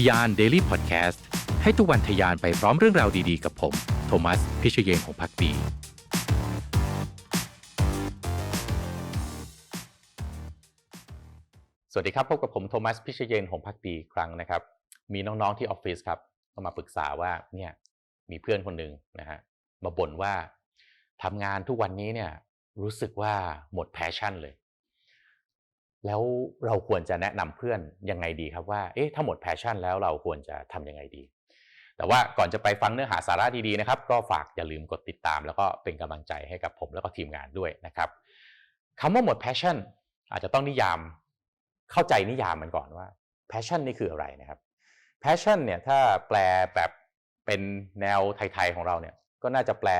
ทยาน Daily Podcast ให้ทุกวันทยานไปพร้อมเรื่องราวดีๆ กับผม โทมัส พิเชยเยนของพักดีสวัสดีครับพบกับผมโทมัส พิเชยเยนหงพักดีครั้งนะครับ มีน้องๆที่ออฟฟิศครับก็มาปรึกษาว่าเนี่ยมีเพื่อนคนหนึ่งนะฮะมาบ่นว่าทำงานทุกวันนี้เนี่ยรู้สึกว่าหมดแพชชั่นเลย แล้วเราควรจะแนะนำเพื่อนยังไงดีครับว่าเอ๊ะถ้าหมดแพชชั่นแล้วเราควรจะทำยังไงดี แต่ว่าก่อนจะไปฟังเนื้อหาสาระดีๆนะครับ ก็ฝากอย่าลืมกดติดตาม แล้วก็เป็นกำลังใจให้กับผมแล้วก็ทีมงานด้วยนะครับคำว่าหมดแพชชั่นอาจจะต้องนิยามเข้าใจนิยามมันก่อนว่า passion นี่คืออะไรนะครับ passion เนี่ยถ้าแปลแบบเป็นแนวไทยๆของเราเนี่ยก็น่าจะแปล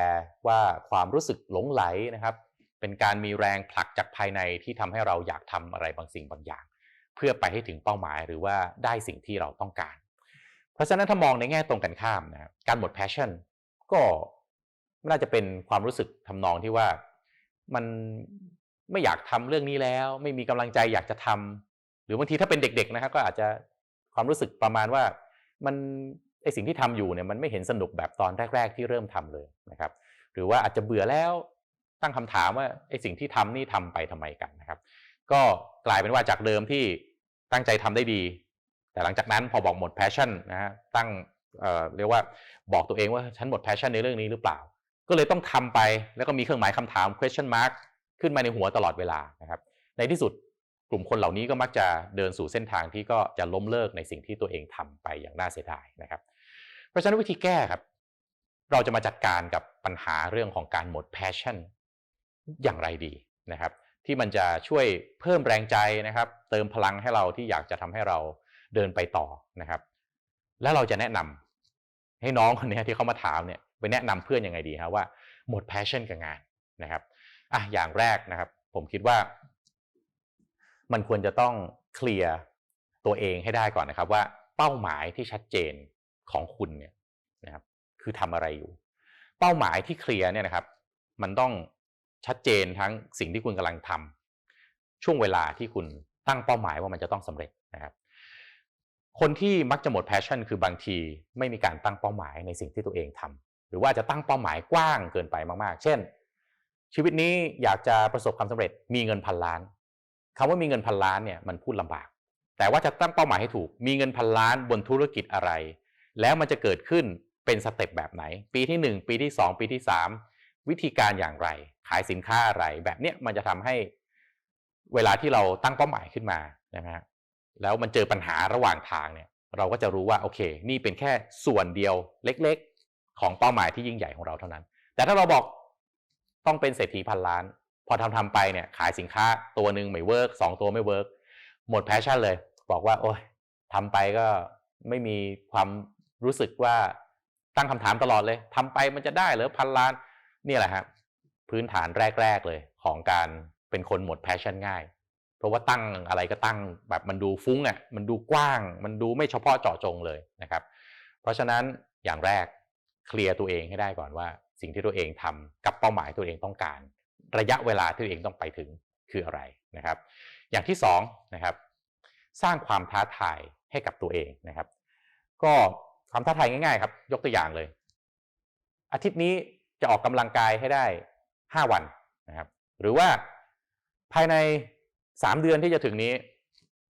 ว่าความรู้สึกหลงไหลนะครับ เป็นการมีแรงผลักจากภายในที่ทำให้เราอยากทำอะไรบางสิ่งบางอย่าง เพื่อไปให้ถึงเป้าหมายหรือว่าได้สิ่งที่เราต้องการ เพราะฉะนั้นถ้ามองในแง่ตรงกันข้ามนะครับการหมด passion ก็น่าจะเป็นความรู้สึกทำนองที่ว่ามันไม่อยากทำเรื่องนี้แล้ว ไม่มีกำลังใจอยากจะทำหรือบางทีถ้าเป็นเด็กๆนะครับก็อาจจะความรู้สึกประมาณว่ามันไอสิ่งที่ทำอยู่เนี่ยมันไม่เห็นสนุกแบบตอนแรก ๆ ที่เริ่มทำเลยนะครับ หรือว่าอาจจะเบื่อแล้ว ตั้งคำถามว่าไอสิ่งที่ทำนี่ทำไปทำไมกันนะครับ ก็กลายเป็นว่าจากเดิมที่ตั้งใจทำได้ดี แต่หลังจากนั้นพอบอกหมด passion นะฮะตั้งเอ่อเรียกว่าบอกตัวเองว่าฉันหมด passion ในเรื่องนี้หรือเปล่า ก็เลยต้องทำไปแล้วก็มีเครื่องหมายคำถาม question mark ขึ้นมาในหัวตลอดเวลานะครับในที่สุดกลุ่มคนเหล่านี้ก็มักจะเดินสู่เส้นทางที่ก็จะล้มเลิกในสิ่งที่ตัวเองทำไปอย่างน่าเสียดายนะครับ เพราะฉะนั้นวิธีแก้ครับ เราจะมาจัดการกับปัญหาเรื่องของการหมด passion อย่างไรดีนะครับที่มันจะช่วยเพิ่มแรงใจนะครับ เติมพลังให้เราที่อยากจะทำให้เราเดินไปต่อนะครับ แล้วเราจะแนะนำให้น้องคนนี้ที่เขามาถามเนี่ยไปแนะนำเพื่อนยังไงดีครับว่าหมด passion กับงานนะครับอะอย่างแรกนะครับ ผมคิดว่า มันควรจะต้องเคลียร์ตัวเองให้ได้ก่อนนะครับ ว่าเป้าหมายที่ชัดเจนของคุณเนี่ยนะครับ คือทำอะไรอยู่ เป้าหมายที่เคลียร์เนี่ยนะครับ มันต้อง ชัดเจนทั้งสิ่งที่คุณกำลังทำช่วงเวลาที่คุณตั้งเป้าหมายว่ามันจะต้องสำเร็จนะครับ คนที่มักจะหมด passion คือบางทีไม่มีการตั้งเป้าหมายในสิ่งที่ตัวเองทำหรือว่าจะตั้งเป้าหมายกว้างเกินไปมากๆ เช่น ชีวิตนี้อยากจะประสบความสำเร็จมีเงินพันล้านคำว่ามีเงินพันล้านเนี่ยมันพูดลำบาก แต่ว่าจะตั้งเป้าหมายให้ถูก มีเงินพันล้านบนธุรกิจอะไร แล้วมันจะเกิดขึ้นเป็นสเต็ปแบบไหน ปีที่ 1 ปีที่ 2 ปีที่ 3 วิธีการอย่างไร ขายสินค้าอะไร แบบเนี้ยมันจะทำให้เวลาที่เราตั้งเป้าหมายขึ้นมานะฮะแล้วมันเจอปัญหาระหว่างทางเนี่ย เราก็จะรู้ว่าโอเค นี่เป็นแค่ส่วนเดียวเล็กๆ ของเป้าหมายที่ยิ่งใหญ่ของเราเท่านั้น แต่ถ้าเราบอกต้องเป็นเศรษฐีพันล้าน พอทำทำไปเนี่ยขายสินค้าตัวหนึ่งไม่เวิร์กสองตัวไม่เวิร์กหมดแพชชั่นเลย บอกว่า โอ้ยทำไปก็ไม่มีความรู้สึกว่าตั้งคำถามตลอดเลยทำไปมันจะได้หรือพันล้าน นี่แหละครับพื้นฐานแรก ๆเลยของการเป็นคนหมดแพชชั่นง่าย เพราะว่าตั้งอะไรก็ตั้งแบบมันดูฟุ้งอะมันดูกว้าง มันดูไม่เฉพาะเจาะจงเลยนะครับ เพราะฉะนั้นอย่างแรกเคลียร์ตัวเองให้ได้ก่อนว่า สิ่งที่ตัวเองทำกับเป้าหมายตัวเองต้องการ ระยะเวลาที่ตัวเองต้องไปถึงคืออะไรนะครับ อย่างที่สองนะครับสร้างความท้าทายให้กับตัวเองนะครับ ก็ความท้าทายง่ายๆครับ ยกตัวอย่างเลย อาทิตย์นี้ จะออกกำลังกายให้ได้ 5 วันนะครับ หรือว่าภายใน 3 เดือนที่จะถึงนี้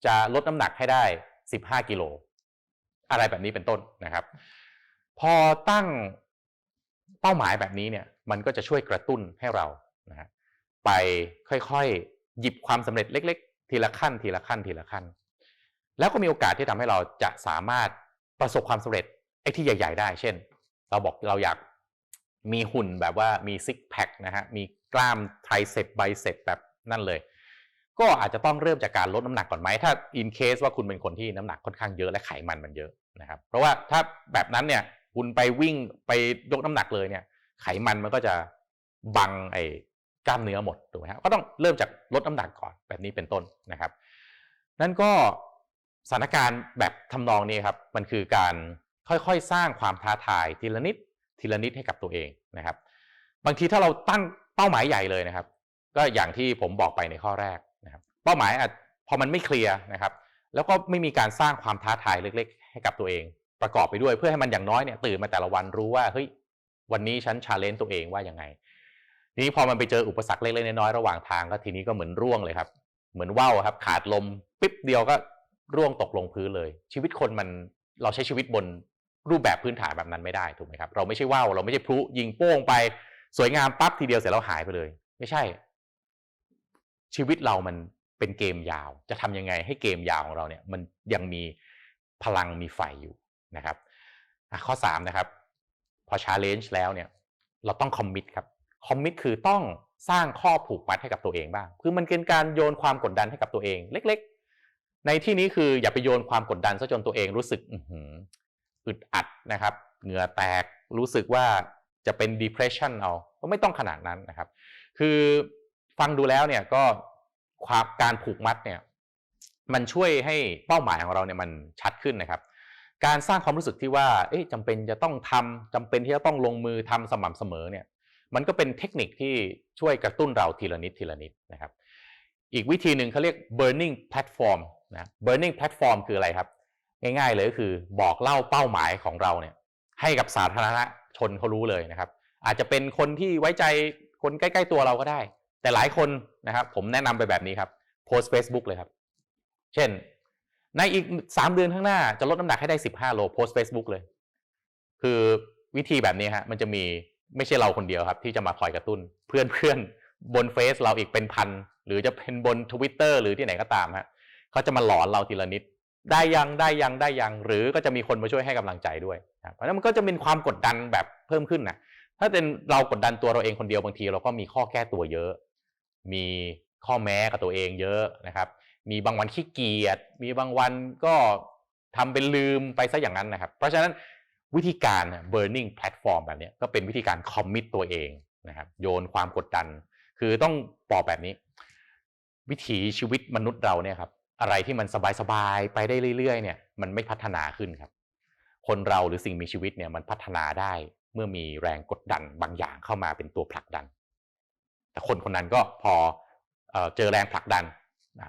จะลดน้ำหนักให้ได้ 15 กิโล อะไรแบบนี้เป็นต้นนะครับ พอตั้งเป้าหมายแบบนี้เนี่ยมันก็จะช่วยกระตุ้นให้เรานะฮะไปค่อยๆ หยิบความสำเร็จเล็ก ๆ ทีละขั้นทีละขั้นทีละขั้น แล้วก็มีโอกาสที่ทำให้เราจะสามารถประสบความสำเร็จไอ้ที่ใหญ่ ๆ ได้ เช่น เราบอกเราอยาก มีหุ่นแบบว่ามีซิกแพคนะฮะมีกล้ามไทรเซปไบเซปแบบนั่นเลย ก็อาจจะต้องเริ่มจากการลดน้ำหนักก่อนไหมถ้าอินเคสว่าคุณเป็นคนที่น้ำหนักค่อนข้างเยอะและไขมันมันเยอะนะครับเพราะว่าถ้าแบบนั้นเนี่ยคุณไปวิ่งไปยกน้ำหนักเลยเนี่ย ไขมันมันก็จะบังไอ้กล้ามเนื้อหมดถูกไหมครับก็ต้องเริ่มจากลดน้ำหนักก่อนแบบนี้เป็นต้นนะครับ นั่นก็สถานการณ์แบบทำนองนี้ครับ มันคือการค่อยๆ สร้างความท้าทายทีละนิด ทีละนิดให้กับตัวเองนะครับ บางทีถ้าเราตั้งเป้าหมายใหญ่เลยนะครับ ก็อย่างที่ผมบอกไปในข้อแรกนะครับ เป้าหมายอาจพอมันไม่เคลียร์นะครับ แล้วก็ไม่มีการสร้างความท้าทายเล็ก ๆ ให้กับตัวเอง ประกอบไปด้วยเพื่อให้มันอย่างน้อยเนี่ยตื่นมาแต่ละวันรู้ว่าเฮ้ยวันนี้ฉันชาเลนจ์ตัวเองว่ายังไงทีนี้พอมันไปเจออุปสรรคเล็กๆน้อยๆระหว่างทางก็ทีนี้ก็เหมือนร่วงเลยครับ เหมือนว่าวครับ ขาดลมปิ๊บเดียวก็ร่วงตกลงพื้นเลย ชีวิตคนมันเราใช้ชีวิตบน รูปแบบพื้นฐานแบบนั้นไม่ได้ถูกไหมครับเราไม่ใช่ว่าวเราไม่ใช่พลุยิงโป้งไป สวยงามปั๊บทีเดียวเสร็จแล้วหายไปเลย ไม่ใช่ ชีวิตเรามันเป็นเกมยาว จะทำยังไงให้เกมยาวของเราเนี่ยมันยังมีพลังมีไฟอยู่นะครับข้อสามนะครับพอชาเลนจ์แล้วเนี่ยเราต้องคอมมิตครับคอมมิตคือต้องสร้างข้อผูกมัดให้กับตัวเองบ้าง คือมันเป็นการโยนความกดดันให้กับตัวเอง เล็ก ๆ ในที่นี้คืออย่าไปโยนความกดดันซะจนตัวเองรู้สึก อึดอัดนะครับ เหงื่อแตกรู้สึกว่าจะเป็น depression เอาก็ไม่ต้องขนาดนั้นนะครับ คือฟังดูแล้วเนี่ยก็ความการผูกมัดเนี่ยมันช่วยให้เป้าหมายของเราเนี่ยมันชัดขึ้นนะครับ การสร้างความรู้สึกที่ว่าเอ๊ะจำเป็นจะต้องทำจำเป็นที่จะต้องลงมือทำสม่ำเสมอเนี่ยมันก็เป็นเทคนิคที่ช่วยกระตุ้นเราทีละนิดทีละนิดนะครับ อีกวิธีหนึ่งเขาเรียก burning platform นะ burning platform คืออะไรครับ ง่ายๆเลยก็คือบอกเล่าเป้าหมายของเราเนี่ยให้กับสาธารณชนเขารู้เลยนะครับ อาจจะเป็นคนที่ไว้ใจคนใกล้ๆตัวเราก็ได้ แต่หลายคนนะครับ ผมแนะนำไปแบบนี้ครับโพสต์ Facebook เลยครับ เช่น ในอีกสามเดือนข้างหน้าจะลดน้ำหนักให้ได้สิบห้าโลโพสต์ Facebook เลย คือวิธีแบบนี้ฮะมันจะมีไม่ใช่เราคนเดียวครับ ที่จะมาคอยกระตุ้น เพื่อนเพื่อนๆบนเฟซเราอีกเป็นพัน หรือจะเป็นบน Twitter หรือที่ไหนก็ตามฮะเขาจะมาหลอนเราทีละนิด ได้ยังได้ยังได้ยังหรือก็จะมีคนมาช่วยให้กำลังใจด้วยนะเพราะฉะนั้นมันก็จะเป็นความกดดันแบบเพิ่มขึ้นนะถ้าเป็นเรากดดันตัวเราเองคนเดียวบางทีเราก็มีข้อแก้ตัวเยอะ มีข้อแม้กับตัวเองเยอะนะครับ มีบางวันขี้เกียจมีบางวันก็ทำเป็นลืมไปซะอย่างนั้นนะครับ เพราะฉะนั้นวิธีการ burning platform แบบนี้ก็เป็นวิธีการ commit ตัวเองนะครับโยนความกดดัน คือต้องบอกแบบนี้ วิถีชีวิตมนุษย์เราเนี่ยครับ อะไรที่มันสบายๆไปได้เรื่อยๆเนี่ยมันไม่พัฒนาขึ้นครับ คนเราหรือสิ่งมีชีวิตเนี่ยมันพัฒนาได้เมื่อมีแรงกดดันบางอย่างเข้ามาเป็นตัวผลักดัน แต่คนคนนั้นก็พอเอ่อเจอแรงผลักดัน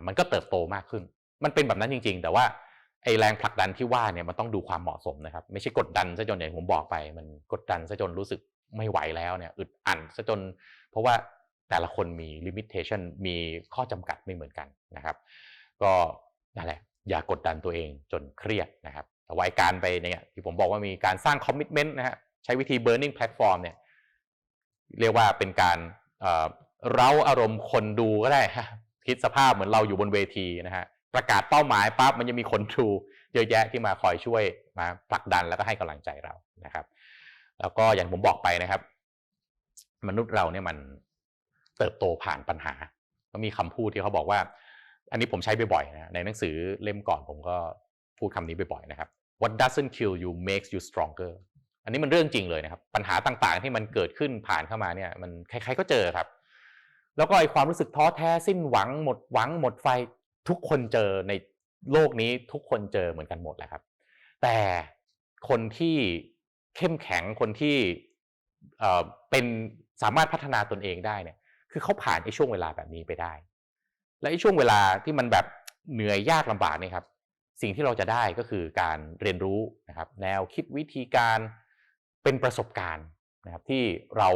มันก็เติบโตมากขึ้น มันเป็นแบบนั้นจริง ๆ แต่ว่าไอแรงผลักดันที่ว่าเนี่ยมันต้องดูความเหมาะสมนะครับ ไม่ใช่กดดันซะจนอย่างที่ผมบอกไป มันกดดันซะจนรู้สึกไม่ไหวแล้วเนี่ยอึดอัดซะจน เพราะว่าแต่ละคนมี limitation มีข้อจำกัดไม่เหมือนกันนะครับ ก็นั่นแหละอย่ากดดันตัวเองจนเครียดนะครับแต่วาไอ้การไปเนี่ยที่ผมบอกว่ามีการสร้าง commitment นะฮะใช้วิธี burning platform เนี่ยเรียกว่าเป็นการเร้าอารมณ์คนดูก็ได้คิดสภาพเหมือนเราอยู่บนเวทีนะฮะประกาศเป้าหมายปั๊บมันจะมีคนดูเยอะแยะที่มาคอยช่วยมาผลักดันแล้วก็ให้กำลังใจเรานะครับ แล้วก็อย่างผมบอกไปนะครับ มนุษย์เราเนี่ยมันเติบโตผ่านปัญหาก็มีคำพูดที่เขาบอกว่า อันนี้ผมใช้บ่อยๆนะในหนังสือเล่มก่อนผมก็พูดคำนี้บ่อยๆนะครับ What doesn't kill you makes you stronger อันนี้มันเรื่องจริงเลยนะครับ ปัญหาต่างๆที่มันเกิดขึ้นผ่านเข้ามาเนี่ยมันใครๆก็เจอครับ แล้วก็ไอความรู้สึกท้อแท้สิ้นหวังหมดหวังหมดไฟทุกคนเจอในโลกนี้ทุกคนเจอเหมือนกันหมดแหละครับ แต่คนที่เข้มแข็งคนที่เป็นสามารถพัฒนาตนเองได้เนี่ยคือเขาผ่านไอ้ช่วงเวลาแบบนี้ไปได้ และช่วงเวลาที่มันแบบเหนื่อยยากลำบากเนี่ยครับ สิ่งที่เราจะได้ก็คือการเรียนรู้นะครับ แนวคิดวิธีการเป็นประสบการณ์นะครับ ที่เรา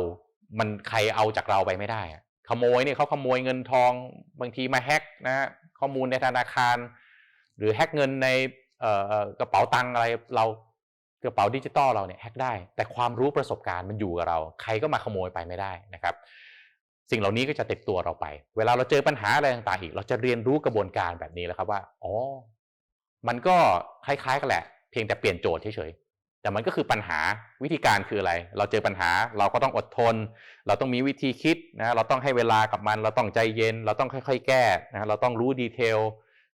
มันใครเอาจากเราไปไม่ได้ ขโมยเนี่ยเขาขโมยเงินทอง บางทีมาแฮ็กนะฮะข้อมูลในธนาคาร หรือแฮ็กเงินในกระเป๋าตังอะไรเรากระเป๋าดิจิตอลเราเนี่ยแฮ็กได้ แต่ความรู้ประสบการณ์มันอยู่กับเรา ใครก็มาขโมยไปไม่ได้นะครับ สิ่งเหล่านี้ก็จะติดตัวเราไป เวลาเราเจอปัญหาอะไรต่างๆอีก เราจะเรียนรู้กระบวนการแบบนี้แล้วครับว่า อ๋อ มันก็คล้ายๆกันแหละ เพียงแต่เปลี่ยนโจทย์เฉยๆ แต่มันก็คือปัญหาวิธีการคืออะไร เราเจอปัญหาเราก็ต้องอดทน เราต้องมีวิธีคิดนะ เราต้องให้เวลากับมัน เราต้องใจเย็น เราต้องค่อยๆ แก้นะเราต้องรู้ดีเทล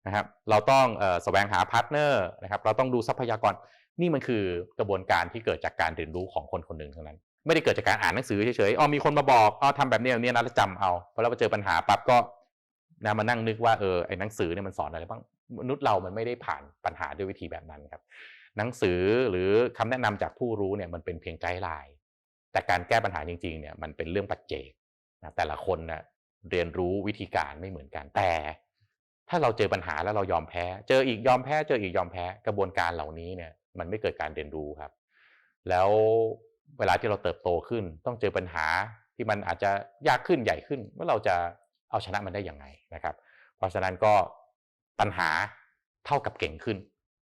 นะครับ เราต้องเอ่อแสวงหาพาร์ทเนอร์นะครับ เราต้องดูทรัพยากร นี่มันคือกระบวนการที่เกิดจากการเรียนรู้ของคนคนหนึ่งเท่านั้น ไม่ได้เกิดจากการอ่านหนังสือเฉยๆอ๋อมีคนมาบอกอ๋อทำแบบนี้แบบนี้นะแล้วจำเอาพอเราไปเจอปัญหาปั๊บก็นะมานั่งนึกว่าเออไอ้หนังสือเนี่ยมันสอนอะไรบ้างมนุษย์เรามันไม่ได้ผ่านปัญหาด้วยวิธีแบบนั้นครับ หนังสือหรือคำแนะนำจากผู้รู้เนี่ยมันเป็นเพียงไกด์ไลน์แต่การแก้ปัญหาจริงๆเนี่ยมันเป็นเรื่องปัจเจกนะแต่ละคนนะเรียนรู้วิธีการไม่เหมือนกันแต่ ถ้าเราเจอปัญหาแล้วเรายอมแพ้ เจออีกยอมแพ้ เจออีกยอมแพ้กระบวนการเหล่านี้เนี่ยมันไม่เกิดการเรียนรู้ครับ แล้ว เวลาที่เราเติบโตขึ้น ต้องเจอปัญหาที่มันอาจจะยากขึ้นใหญ่ขึ้นว่าเราจะเอาชนะมันได้ยังไงนะครับ เพราะฉะนั้นก็ปัญหาเท่ากับเก่งขึ้น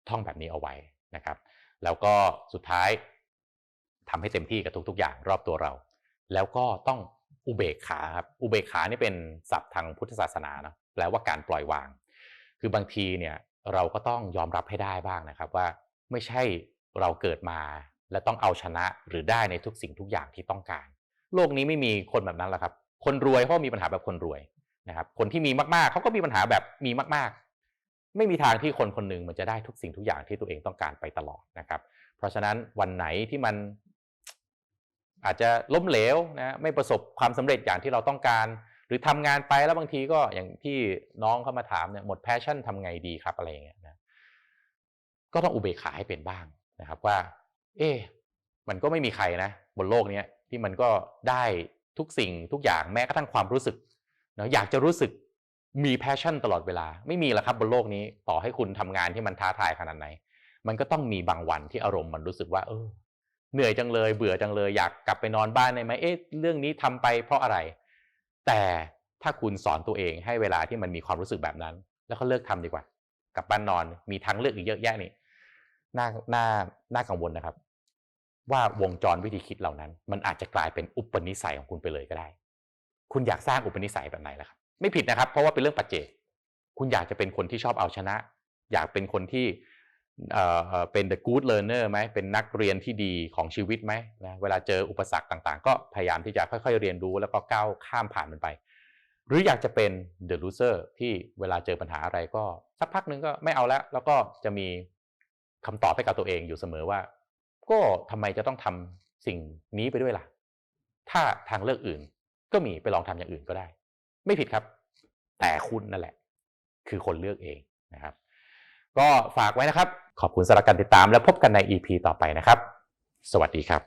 ท่องแบบนี้เอาไว้นะครับ แล้วก็สุดท้ายทำให้เต็มที่กับทุก ๆ อย่างรอบตัวเรา แล้วก็ต้องอุเบกขาครับอุเบกขานี่เป็นศัพท์ทางพุทธศาสนาเนะแปลว่าการปล่อยวาง คือบางทีเนี่ยเราก็ต้องยอมรับให้ได้บ้างนะครับว่าไม่ใช่เราเกิดมา และต้องเอาชนะหรือได้ในทุกสิ่งทุกอย่างที่ต้องการ โลกนี้ไม่มีคนแบบนั้นหรอกครับ คนรวยเขาก็มีปัญหาแบบคนรวยนะครับ คนที่มีมากๆเขาก็มีปัญหาแบบมีมาก ๆ ไม่มีทางที่คนคนหนึ่งมันจะได้ทุกสิ่งทุกอย่างที่ตัวเองต้องการไปตลอดนะครับ เพราะฉะนั้นวันไหนที่มันอาจจะล้มเหลวนะไม่ประสบความสำเร็จอย่างที่เราต้องการ หรือทำงานไปแล้วบางทีก็อย่างที่น้องเข้ามาถามเนี่ยหมดแพชชั่นทำไงดีครับอะไรเงี้ยนะก็ต้องอุเบกขาให้เป็นบ้างนะครับว่า เอ๊ะมันก็ไม่มีใครนะ บนโลกเนี้ยที่มันก็ได้ทุกสิ่งทุกอย่างแม้กระทั่งความรู้สึกเนาะอยากจะรู้สึกมีแพชชั่นตลอดเวลา ไม่มีแล้วครับบนโลกนี้ต่อให้คุณทำงานที่มันท้าทายขนาดไหน มันก็ต้องมีบางวันที่อารมณ์มันรู้สึกว่า เออ เหนื่อยจังเลยเบื่อจังเลย อยากกลับไปนอนบ้านได้ไหมเอ๊ะเรื่องนี้ทำไปเพราะอะไร แต่ถ้าคุณสอนตัวเองให้เวลาที่มันมีความรู้สึกแบบนั้น แล้วก็เลิกทำดีกว่า กลับบ้านนอนมีทางเลือกอีกเยอะแยะนี่ น่าน่าน่ากังวลนะครับ ว่าวงจรวิธีคิดเหล่านั้น มันอาจจะกลายเป็นอุปนิสัยของคุณไปเลยก็ได้ คุณอยากสร้างอุปนิสัยแบบไหนล่ะครับไม่ผิดนะครับ เพราะว่าเป็นเรื่องปัจเจกคุณอยากจะเป็นคนที่ชอบเอาชนะ อยากเป็นคนที่เอ่อเป็น the good learner ไหมเป็นนักเรียนที่ดีของชีวิตไหมนะเวลาเจออุปสรรคต่างๆ ก็พยายามที่จะค่อยๆเรียนรู้แล้วก็ก้าวข้ามผ่านมันไป หรืออยากจะเป็น the loser ที่เวลาเจอปัญหาอะไรก็สักพักนึงก็ไม่เอาแล้ว แล้วก็จะมี คำตอบให้กับตัวเองอยู่เสมอว่า ก็ทำไมจะต้องทำสิ่งนี้ไปด้วยล่ะ ถ้าทางเลือกอื่น ก็มีไปลองทำอย่างอื่นก็ได้ ไม่ผิดครับ แต่คุณนั่นแหละ คือคนเลือกเองนะครับ ก็ฝากไว้นะครับ ขอบคุณสำหรับการติดตามแล้วพบกันใน EP ต่อไปนะครับ สวัสดีครับ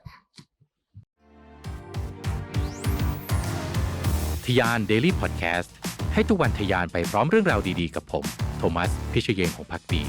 ทยาน Daily Podcast ให้ทุกวันทยานไปพร้อมเรื่องราวดีๆ กับผม โทมัส พิเชยเยงของพักดี